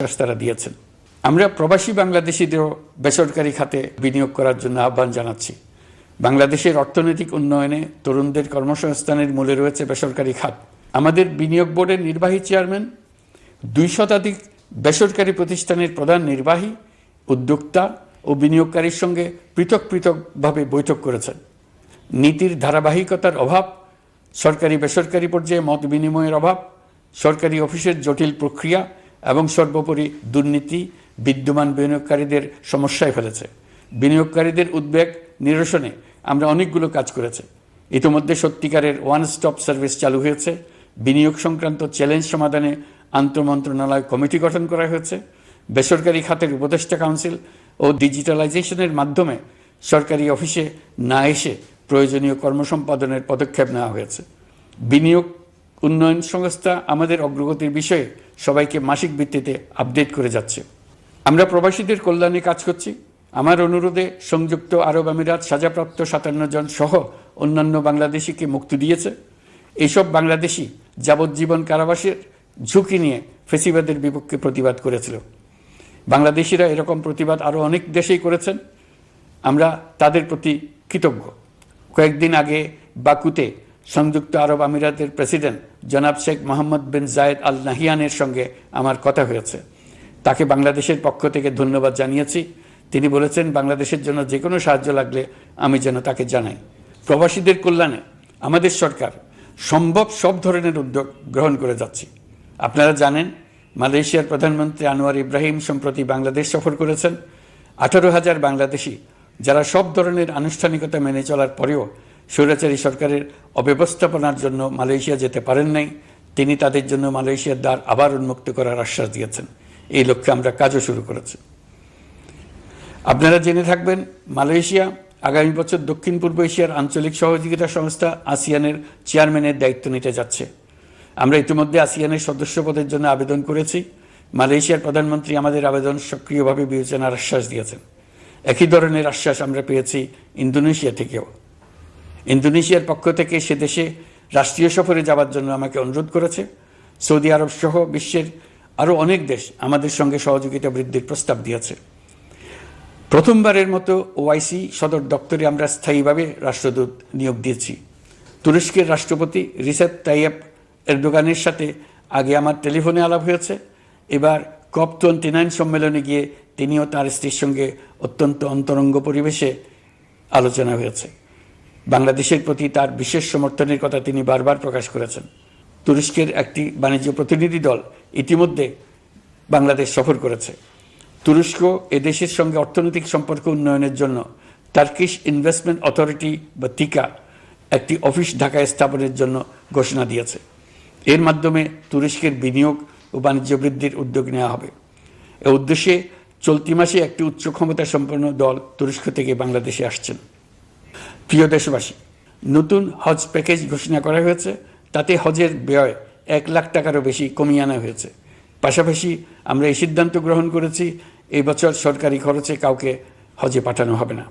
তারা দিয়েছেন। আমরা প্রবাসী বাংলাদেশিদেরও বেসরকারি খাতে বিনিয়োগ করার জন্য আহ্বান জানাচ্ছি। বাংলাদেশের অর্থনৈতিক উন্নয়নে তরুণদের কর্মসংস্থানের মূলে রয়েছে বেসরকারি খাত। আমাদের বিনিয়োগ বোর্ডের নির্বাহী চেয়ারম্যান, দুই শতাধিক বেসরকারি প্রতিষ্ঠানের প্রধান নির্বাহী, উদ্যোক্তা ও বিনিয়োগকারীর সঙ্গে পৃথক পৃথকভাবে বৈঠক করেছেন। নীতির ধারাবাহিকতার অভাব সরকারি বেসরকারি পর্যায়ে মত বিনিময়ের অভাব, সরকারি অফিসের জটিল প্রক্রিয়া এবং সর্বোপরি দুর্নীতি, বিদ্যমান বিনিয়োগকারীদের সমস্যায় ফেলেছে। বিনিয়োগকারীদের উদ্বেগ, নিরসনে আমরা অনেকগুলো কাজ করেছি। ইতিমধ্যে সত্যিকারের ওয়ান স্টপ সার্ভিস চালু হয়েছে। বিনিয়োগ সংক্রান্ত চ্যালেঞ্জ সমাধানে আন্তঃমন্ত্রণালয় কমিটি গঠন করা হয়েছে। বেসরকারি খাতের উপদেষ্টা কাউন্সিল ও ডিজিটালাইজেশনের মাধ্যমে সরকারি অফিসে না এসে প্রয়োজনীয় কর্মসম্পাদনের পদক্ষেপ নেওয়া হয়েছে। বিনিয়োগ উন্নয়ন সংস্থা আমাদের অগ্রগতির বিষয়ে সবাইকে মাসিক ভিত্তিতে আপডেট করে যাচ্ছে। আমরা প্রবাসীদের কল্যাণে কাজ করছি। আমার অনুরোধে সংযুক্ত আরব আমিরাত সাজাপ্রাপ্ত সাতান্ন জন সহ অন্যান্য বাংলাদেশিকে মুক্তি দিয়েছে। এইসব বাংলাদেশি যাবজ্জীবন কারাবাসের ঝুঁকি নিয়ে ফেসিবাদের বিপক্ষে প্রতিবাদ করেছিল। বাংলাদেশিরা এরকম প্রতিবাদ আরও অনেক দেশেই করেছেন। আমরা তাদের প্রতি কৃতজ্ঞ। কয়েকদিন আগে বাকুতে সংযুক্ত আরব আমিরাতের প্রেসিডেন্ট জনাব শেখ মোহাম্মদ বিন জায়েদ আল নাহিয়ানের সঙ্গে আমার কথা হয়েছে। তাকে বাংলাদেশের পক্ষ থেকে ধন্যবাদ জানিয়েছি। তিনি বলেছেন, বাংলাদেশের জন্য যে কোনো সাহায্য লাগলে আমি যেন তাকে জানাই। প্রবাসীদের কল্যাণে আমাদের সরকার সম্ভব সব ধরনের উদ্যোগ গ্রহণ করে যাচ্ছি। আপনারা জানেন, মালয়েশিয়ার প্রধানমন্ত্রী আনোয়ার ইব্রাহিম সম্প্রতি বাংলাদেশ সফর করেছেন। আঠারো হাজার বাংলাদেশি, যারা সব ধরনের আনুষ্ঠানিকতা মেনে চলার পরেও স্বৈরাচারী সরকারের অব্যবস্থাপনার জন্য মালয়েশিয়া যেতে পারেন নাই, তিনি তাদের জন্য মালয়েশিয়ার দ্বার আবার উন্মুক্ত করার আশ্বাস দিয়েছেন। এই লক্ষ্যে আমরা কাজও শুরু করেছি। আপনারা জেনে থাকবেন, মালয়েশিয়া আগামী বছর দক্ষিণ পূর্ব এশিয়ার আঞ্চলিক সহযোগিতা সংস্থা আসিয়ানের চেয়ারম্যানের দায়িত্ব নিতে যাচ্ছে। আমরা ইতিমধ্যে আসিয়ানের সদস্য পদের জন্য আবেদন করেছি। মালয়েশিয়ার প্রধানমন্ত্রী আমাদের আবেদন সক্রিয়ভাবে বিবেচনার আশ্বাস দিয়েছেন। একই ধরনের আশ্বাস আমরা পেয়েছি ইন্দোনেশিয়া থেকেও। ইন্দোনেশিয়ার পক্ষ থেকে সে দেশে রাষ্ট্রীয় সফরে যাওয়ার জন্য আমাকে অনুরোধ করেছে। সৌদি আরব সহ বিশ্বের আরও অনেক দেশ আমাদের সঙ্গে সহযোগিতা বৃদ্ধির প্রস্তাব দিয়েছে। প্রথমবারের মতো ওআইসি সদর দপ্তরে আমরা স্থায়ীভাবে রাষ্ট্রদূত নিয়োগ দিয়েছি। তুরস্কের রাষ্ট্রপতি রিসেপ তাইয়েব এরদোগানের সাথে আগে আমার টেলিফোনে আলাপ হয়েছে। এবার কপ টোয়েন্টি নাইন সম্মেলনে গিয়ে তিনিও তার স্ত্রীর সঙ্গে অত্যন্ত অন্তরঙ্গ পরিবেশে আলোচনা হয়েছে। বাংলাদেশের প্রতি তার বিশেষ সমর্থনের কথা তিনি বারবার প্রকাশ করেছেন। তুরস্কের একটি বাণিজ্য প্রতিনিধি দল ইতিমধ্যে বাংলাদেশ সফর করেছে। তুরস্ক এ দেশের সঙ্গে অর্থনৈতিক সম্পর্ক উন্নয়নের জন্য টার্কিশ ইনভেস্টমেন্ট অথরিটি বা টিকা একটি অফিস ঢাকায় স্থাপনের জন্য ঘোষণা দিয়েছে। এর মাধ্যমে তুরস্কের বিনিয়োগ ও বাণিজ্য বৃদ্ধির উদ্যোগ নেওয়া হবে। এ উদ্দেশ্যে চলতি মাসে একটি উচ্চ ক্ষমতা সম্পন্ন দল তুরস্ক থেকে বাংলাদেশে আসছেন। প্রিয় দেশবাসী, নতুন হজ প্যাকেজ ঘোষণা করা হয়েছে। তাতে হজের ব্যয় এক লাখ টাকারও বেশি কমিয়ে আনা হয়েছে। পাশাপাশি আমরা এই সিদ্ধান্ত গ্রহণ করেছি, এই বছর সরকারি খরচে কাউকে হজে পাঠানো হবে না।